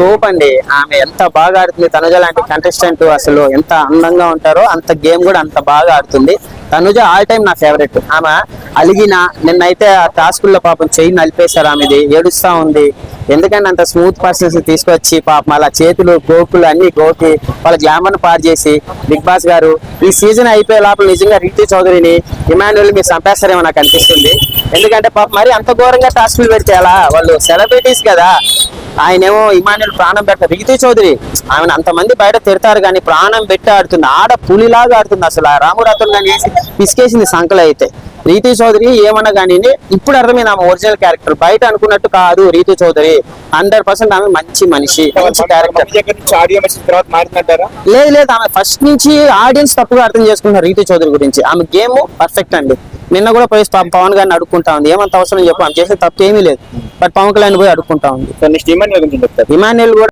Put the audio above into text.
తోపండి. ఆమె ఎంత బాగా ఆడుతుంది. తనుజ లాంటి కంటెస్టెంట్ అసలు ఎంత అందంగా ఉంటారో అంత గేమ్ కూడా అంత బాగా ఆడుతుంది. తనుజ ఆల్ టైం నా ఫేవరెట్ ఆమె అలిగిన నిన్నైతే ఆ టాస్కుల్లో పాపం చెయ్యి నలిపేశారు ఆమెది ఏడుస్తా ఉంది. ఎందుకంటే అంత స్మూత్ పర్సన్స్ తీసుకొచ్చి పాపం అలా చేతులు గోకులు అన్ని గోకి వాళ్ళ గ్లామర్ పాడు చేసి బిగ్ బాస్ గారు ఈ సీజన్ అయిపోయే లోపల నిజంగా రీతి చౌదరిని ఇమాన్యుల్ మీరు చంపేస్తారేమో నాకు అనిపిస్తుంది. ఎందుకంటే పాప మరి అంత ఘోరంగా టాస్కులు పెడితే అలా వాళ్ళు సెలబ్రిటీస్ కదా. ఆయనేమో ఇమాన్యుల్ ప్రాణం పెట్ట రీతి చౌదరి ఆమెను అంతమంది బయట తిడతారు కానీ ప్రాణం పెట్టి ఆడుతుంది. ఆడ పులిలాగా ఆడుతుంది అసలు. ఆ రామురాతులు కానీ వేసి పిసికేసింది సంకలు అయితే. రీతి చౌదరి ఏమన్నా కానీ ఇప్పుడు అర్థమైంది ఆమె ఒరిజినల్ క్యారెక్టర్. బయట అనుకున్నట్టు కాదు రీతి చౌదరి. హండ్రెడ్ పర్సెంట్ ఆమె మంచి మనిషి మంచి క్యారెక్టర్. లేదు లేదు. ఆమె ఫస్ట్ నుంచి ఆడియన్స్ తప్పుగా అర్థం చేసుకుంటున్నారు రీతి చౌదరి గురించి. ఆమె గేమ్ పర్ఫెక్ట్ అండి. నిన్న కూడా పోయి పవన్ గారిని అడుక్కుంటా ఉంది. ఏమంత అవసరం చెప్పు ఆమె చేసే తప్పు ఏమీ లేదు. బట్ పవన్ కళ్యాణ్ పోయి అడుక్కుంటా ఉంది. సో నెక్స్ట్ ఏమని గురించి చెప్తారు? ఇమాన్యుల్ కూడా